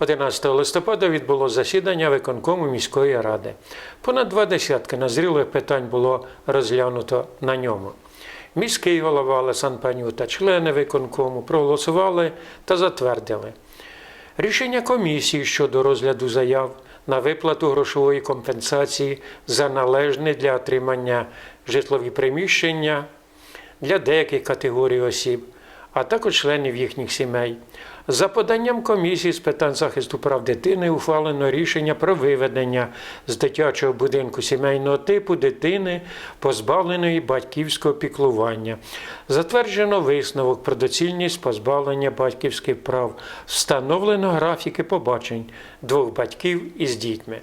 11 листопада відбулося засідання виконкому міської ради. Понад два десятки назрілих питань було розглянуто на ньому. Міський голова Олесан Паню та члени виконкому проголосували та затвердили. Рішення комісії щодо розгляду заяв на виплату грошової компенсації за належне для отримання житлові приміщення для деяких категорій осіб, а також членів їхніх сімей. За поданням комісії з питань захисту прав дитини ухвалено рішення про виведення з дитячого будинку сімейного типу дитини, позбавленої батьківського піклування. Затверджено висновок про доцільність позбавлення батьківських прав. Встановлено графіки побачень двох батьків із дітьми.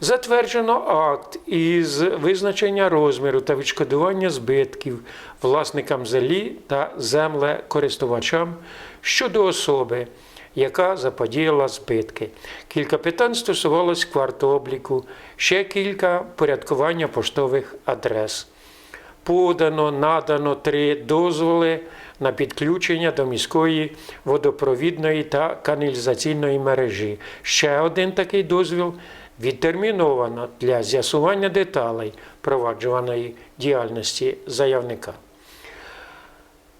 Затверджено акт із визначення розміру та відшкодування збитків власникам землі та землекористувачам щодо особи, яка заподіяла збитки. Кілька питань стосувалось квартообліку, ще кілька порядкування поштових адрес. Подано, надано три дозволи на підключення до міської водопровідної та каналізаційної мережі. Ще один такий дозвіл відтерміновано для з'ясування деталей проваджуваної діяльності заявника.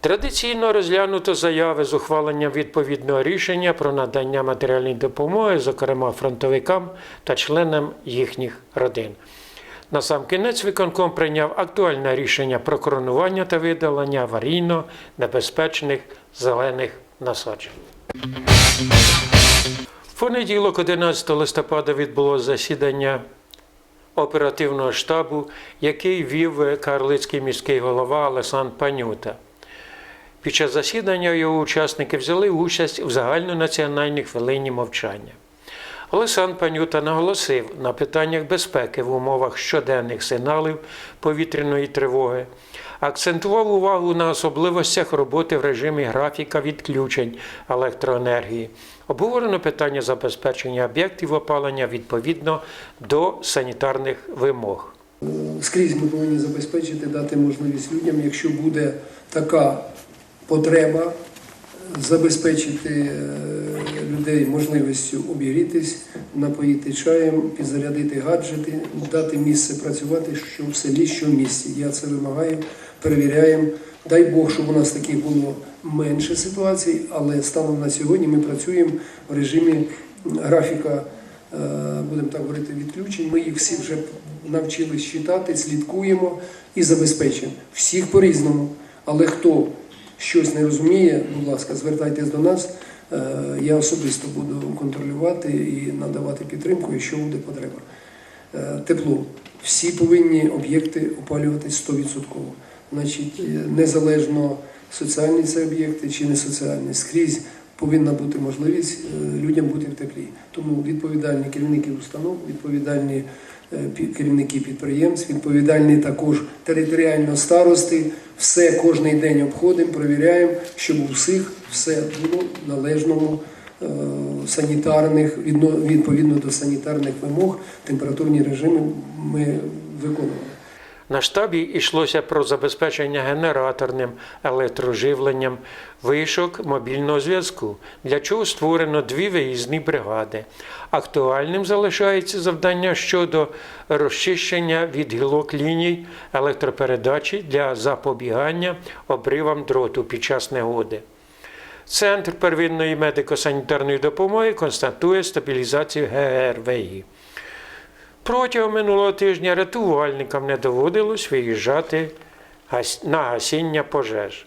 Традиційно розглянуто заяви з ухваленням відповідного рішення про надання матеріальної допомоги, зокрема фронтовикам та членам їхніх родин. Насамкінець виконком прийняв актуальне рішення про коронування та видалення аварійно небезпечних зелених насаджень. В понеділок, 11 листопада, відбулося засідання оперативного штабу, який вів Карлицький міський голова Олександр Панюта. Під час засідання його учасники взяли участь у загальнонаціональній хвилині мовчання. Олександр Панюта наголосив на питаннях безпеки в умовах щоденних сигналів повітряної тривоги, акцентував увагу на особливостях роботи в режимі графіка відключень електроенергії. Обговорено питання забезпечення об'єктів опалення відповідно до санітарних вимог. Скрізь ми повинні забезпечити, дати можливість людям, якщо буде така потреба, забезпечити е, людей можливістю обігрітись, напоїти чаєм, підзарядити гаджети, дати місце працювати, що в селі, що в місті. Я це вимагаю, перевіряємо. Дай Бог, щоб у нас таких було менше ситуацій, але станом на сьогодні ми працюємо в режимі графіка е, будемо так говорити, відключень. Ми їх всі вже навчились читати, слідкуємо і забезпечуємо. Всіх по-різному. Але хто щось не розуміє, будь ласка, звертайтесь до нас. Е, Я особисто буду контролювати і надавати підтримку, якщо буде потреба. Е, Тепло. Всі повинні об'єкти опалюватись 100%. Значить, е, незалежно соціальні це об'єкти чи не соціальні, скрізь повинна бути можливість людям бути в теплі. Тому відповідальні керівники установ, відповідальні керівники підприємств, відповідальні також територіально старости. Все кожний день обходимо, перевіряємо, щоб у всіх все було в належному е, санітарних відно- відповідно до санітарних вимог. Температурні режими ми виконували. На штабі йшлося про забезпечення генераторним електроживленням вишок мобільного зв'язку, для чого створено дві виїзні бригади. Актуальним залишається завдання щодо розчищення від гілок ліній електропередачі для запобігання обривам дроту під час негоди. Центр первинної медико-санітарної допомоги констатує стабілізацію ГРВІ. Протягом минулого тижня рятувальникам не доводилось виїжджати на гасіння пожеж.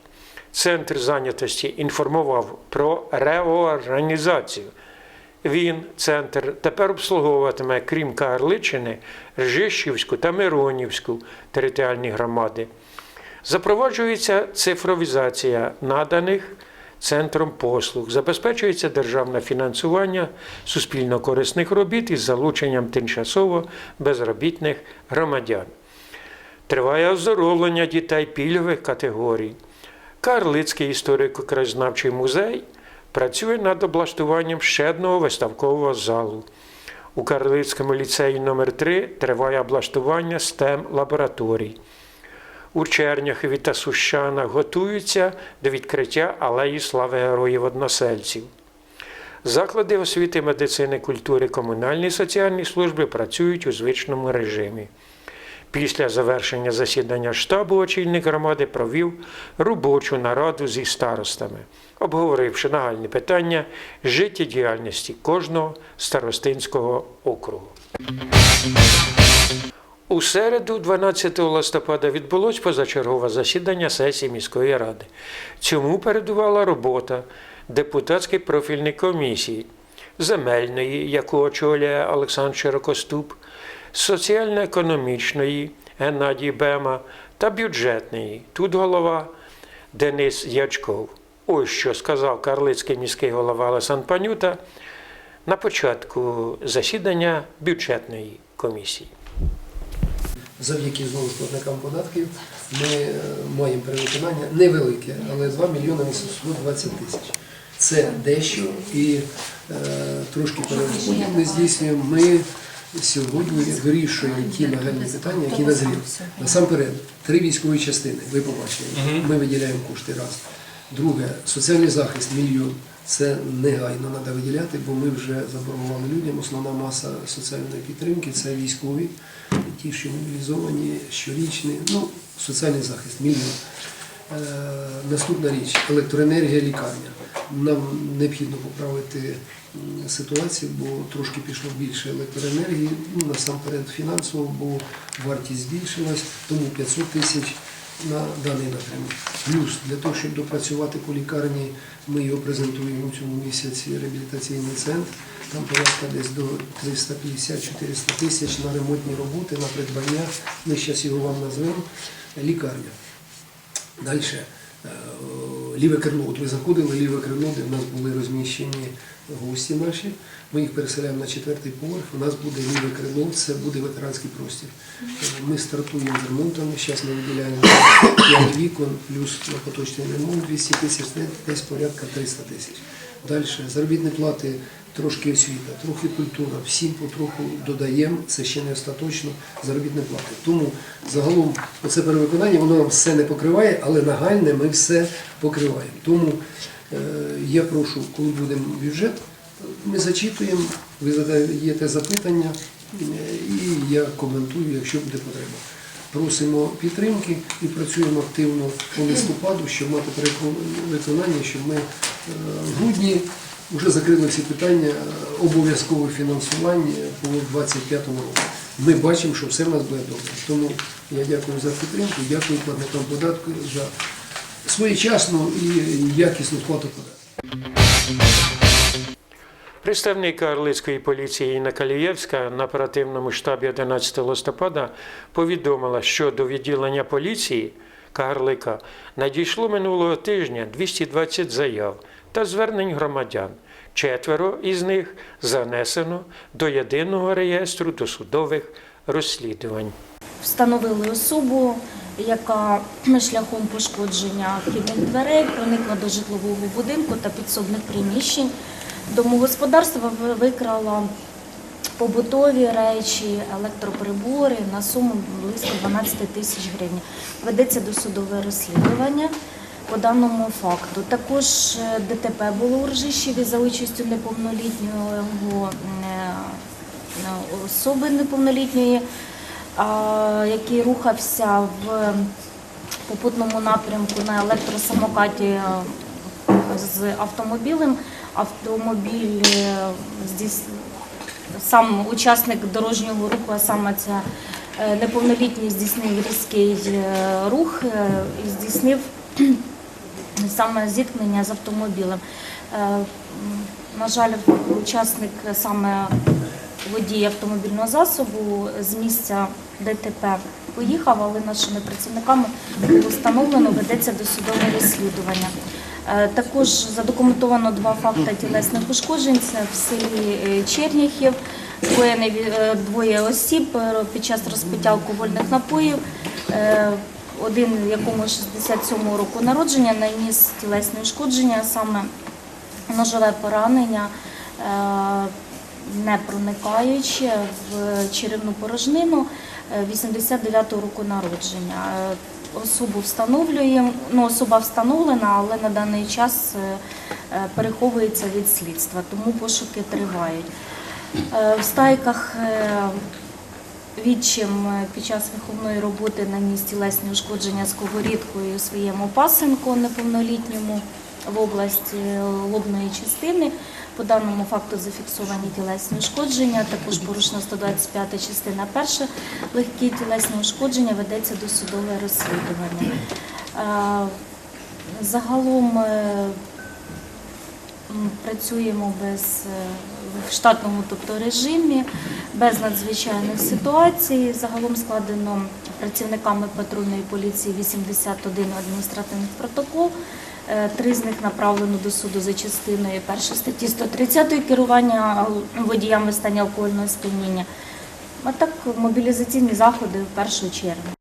Центр зайнятості інформував про реорганізацію. Він, центр, тепер обслуговуватиме, крім Карличини, Ржищівську та Миронівську територіальні громади. Запроваджується цифровізація наданих центром послуг, забезпечується державне фінансування суспільно-корисних робіт із залученням тимчасово безробітних громадян. Триває оздоровлення дітей пільгових категорій. Карлицький історико-краєзнавчий музей працює над облаштуванням ще одного виставкового залу. У Карлицькому ліцеї номер 3 триває облаштування STEM лабораторій. У Черняхові та Сущанах готуються до відкриття алеї слави героїв односельців. Заклади освіти, медицини, культури, комунальні соціальні служби працюють у звичному режимі. Після завершення засідання штабу очільник громади провів робочу нараду зі старостами, обговоривши нагальні питання життєдіяльності кожного старостинського округу. У середу, 12 листопада, відбулось позачергове засідання сесії міської ради. Цьому передувала робота депутатської профільної комісії, земельної, яку очолює Олександр Широкоступ, соціально-економічної Геннадій Бема та бюджетної. Тут голова Денис Ячков. Ось що сказав карлицький міський голова Олександр Панюта на початку засідання бюджетної комісії. Завдяки знову платникам податків ми е, маємо перевиконання невелике, але 2 мільйони 820 тисяч. Це дещо і е, трошки перерозподіл ми здійснюємо. Ми сьогодні вирішуємо ті нагальні питання, які назріли. Насамперед, три військові частини, ви побачили. Ми виділяємо кошти раз. Друге, соціальний захист мільйон. Це негайно треба виділяти, бо ми вже заборгували людям. Основна маса соціальної підтримки це військові, ті, що мобілізовані, щорічні. Ну, соціальний захист, мільйон. Е, наступна річ електроенергія, лікарня. Нам необхідно поправити ситуацію, бо трошки пішло більше електроенергії. Ну, насамперед фінансово, бо вартість збільшилась, тому 500 тисяч на даний напрямок. Плюс для того, щоб допрацювати по лікарні, ми його презентуємо у цьому місяці реабілітаційний центр. Там порядка десь до 350-400 тисяч на ремонтні роботи, на придбання. Ми зараз його вам назвемо. Лікарня. Далі. Ліве крило. От ви заходили, ліве крило, де в нас були розміщені гості наші. Ми їх переселяємо на четвертий поверх. У нас буде ліве крило, це буде ветеранський простір. Ми стартуємо з ремонтом. Зараз ми виділяємо 5 вікон, плюс на поточний ремонт 200 тисяч, десь порядка 300 тисяч. Далі заробітні плати, трошки освіта, трохи культура, всім потроху додаємо, це ще не остаточно заробітні плати. Тому загалом оце перевиконання, воно нам все не покриває, але нагальне ми все покриваємо. Тому е, я прошу, коли буде бюджет, ми зачитуємо, ви задаєте запитання, е, і я коментую, якщо буде потреба. Просимо підтримки і працюємо активно по листопаду, щоб мати переконання, щоб ми е, в грудні вже закрили всі питання е, обов'язкове фінансування по 2025 року. Ми бачимо, що все в нас буде добре. Тому я дякую за підтримку, дякую платникам податку за своєчасну і якісну сплату податків. Представник Карлицької поліції Інна Калієвська на оперативному штабі 11 листопада повідомила, що до відділення поліції Карлика надійшло минулого тижня 220 заяв та звернень громадян. Четверо із них занесено до єдиного реєстру досудових розслідувань. Встановили особу, яка шляхом пошкодження вхідних дверей проникла до житлового будинку та підсобних приміщень. Домогосподарства викрала побутові речі, електроприбори на суму близько 12 тисяч гривень. Ведеться досудове розслідування по даному факту. Також е, ДТП було у Ржищеві за участю неповнолітнього е, особи неповнолітньої який рухався в попутному напрямку на електросамокаті е, з автомобілем. Автомобіль е, здійс- сам учасник дорожнього руху, а саме це неповнолітній здійснив різкий е, рух е, і здійснив саме зіткнення з автомобілем. Е, На жаль, учасник саме водій автомобільного засобу з місця ДТП поїхав, але нашими працівниками було встановлено, ведеться досудове розслідування. Е, Також задокументовано два факти тілесних ушкоджень. Це в селі е, Черніхів. Скоєні е, двоє осіб під час розпиття алкогольних напоїв. Один, якому 67 року народження, наніс тілесне ушкодження, саме ножове поранення, не проникаючи в черевну порожнину. е, 89-го року народження. Особу встановлюємо, ну особа встановлена, але на даний час е, е, переховується від слідства, тому пошуки тривають. Е, В стайках відчим під час виховної роботи на місці лесні ушкодження сковорідкою своєму пасенку неповнолітньому в області лобної частини. По даному факту зафіксовані тілесні ушкодження, також порушена 125 частина перша. Легкі тілесні ушкодження ведеться до судове розслідування. Загалом е, працюємо без е, в штатному тобто режимі, без надзвичайних ситуацій. Загалом складено працівниками патрульної поліції 81 адміністративних протокол. Е, Три з них направлено до суду за частиною першої статті 130 керування водіями в стані алкогольного сп'яніння. А так мобілізаційні заходи в першу чергу.